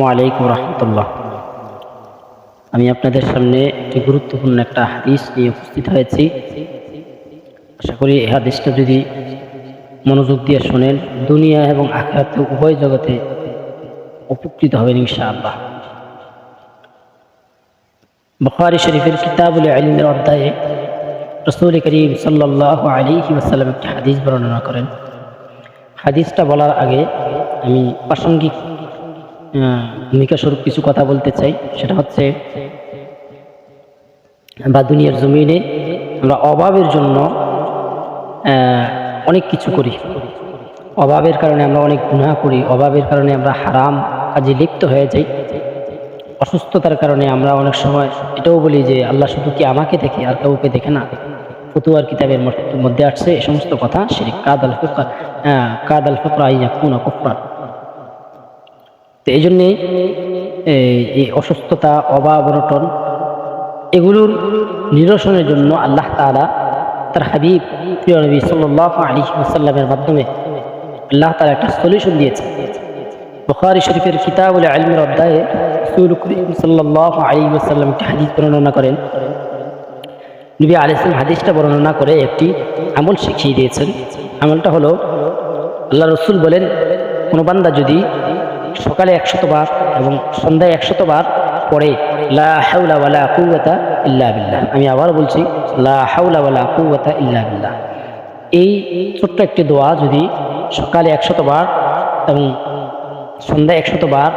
আসসালামু আলাইকুম রহমতুল্লাহ। আমি আপনাদের সামনে একটি গুরুত্বপূর্ণ একটা হাদিস নিয়ে উপস্থিত হয়েছি। আশা করি এই হাদিসটা যদি মনোযোগ দিয়ে শোনেন, দুনিয়া এবং আখেরাতে উভয় জগতে উপকৃত হবেন ইনশাআল্লাহ। বখারি শরীফের কিতাবুল আলিমের অধ্যায়ে রসুল করিম সাল্লাহ আলী ওয়াসাল্লাম একটি হাদিস বর্ণনা করেন। হাদিসটা বলার আগে আমি প্রাসঙ্গিক আহ, ভূমিকা স্বরূপ কিছু কথা বলতে চাই। সেটা হচ্ছে বা দুনিয়ার জমিনে আমরা অভাবের জন্য অনেক কিছু করি। অভাবের কারণে আমরা অনেক গুনাহ করি। অভাবের কারণে আমরা হারাম কাজে লিপ্ত হয়ে যাই। অসুস্থতার কারণে আমরা অনেক সময় এটাও বলি যে আল্লাহ শুধু কি আমাকে দেখে আর কাউকে দেখে না? ফতুয়ার কিতাবের মধ্যে- আসছে এ সমস্ত কথা শিরিক। কাদ আল ফিকর কাদ আল ফিকর আইয়া কুনা কুফরান। এই জন্যে এই- অসুস্থতা, অভাব, অনটন, এগুলোর নিরসনের জন্য আল্লাহ তালা তার হাবিব, প্রিয় নবী সাল্লাহ আলী মাধ্যমে আল্লাহ তাআলা একটা সলিউশন দিয়েছে বুখারী শরীফের কিতাবুল আলমের অধ্যায়ে রাসূল করিম সাল্লাহ আলী একটি হাদিস বর্ণনা করেন। নবী আলাইসলাম হাদিসটা বর্ণনা করে একটি আমল শিখিয়ে দিয়েছেন। আমলটা হলো, আল্লাহ রসুল বলেন, কোনো বান্দা যদি সকালে একশত বার এবং সন্ধ্যায় একশত বার পড়ে, লা হাওলা ওয়ালা কুওয়াতা ইল্লা বিল্লাহ। আমি আবার বলছি, লা হাওলা ওয়ালা কুওয়াতা ইল্লা বিল্লাহ। এই ছোট্ট একটি দোয়া যদি সকালে একশত বার এবং সন্ধ্যায় একশত বার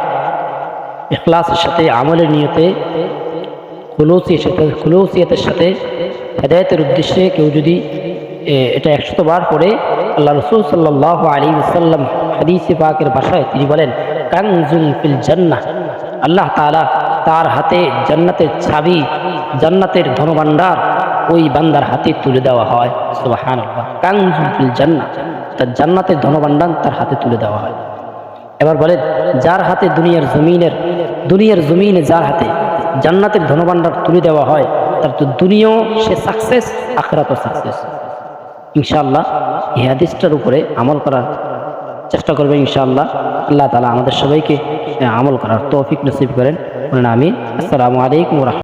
ইখলাসের সাথে, আমলের নিয়তে, খুলুসির সাথে, খুলুসিয়তের সাথে, হেদায়তের উদ্দেশ্যে কেউ যদি এটা একশত বার পড়ে, আল্লাহ রসুল সাল্লাহ আলী সাল্লাম হাদিসে পাকের ভাষায় তিনি বলেন কানজুন ফিল জান্নাহ। আল্লাহ তাআলা তার হাতে জান্নাতের ছাবি জান্নাতের ধনভাণ্ডার ওই বান্দার হাতে তুলে দেওয়া হয়। সুবাহান কানজুন ফিল জান্নাহ। তার জান্নাতের ধনভাণ্ডার তার হাতে তুলে দেওয়া হয়। এবার বলেন, যার হাতে দুনিয়ার জমিনের, দুনিয়ার জমিনে যার হাতে জান্নাতের ধনভাণ্ডার তুলে দেওয়া হয়, তার তো দুনিয়াও সে সাকসেস আখরাতও সাকসেস ইনশাআল্লাহ এই হাদিসটার উপরে আমল করার চেষ্টা করবেন ইনশাআল্লাহ। আল্লাহ তালা আমাদের সবাইকে আমল করার তৌফিক নসিব করেন। আমি আসসালামু আলাইকুম রহমতুল্লাহ।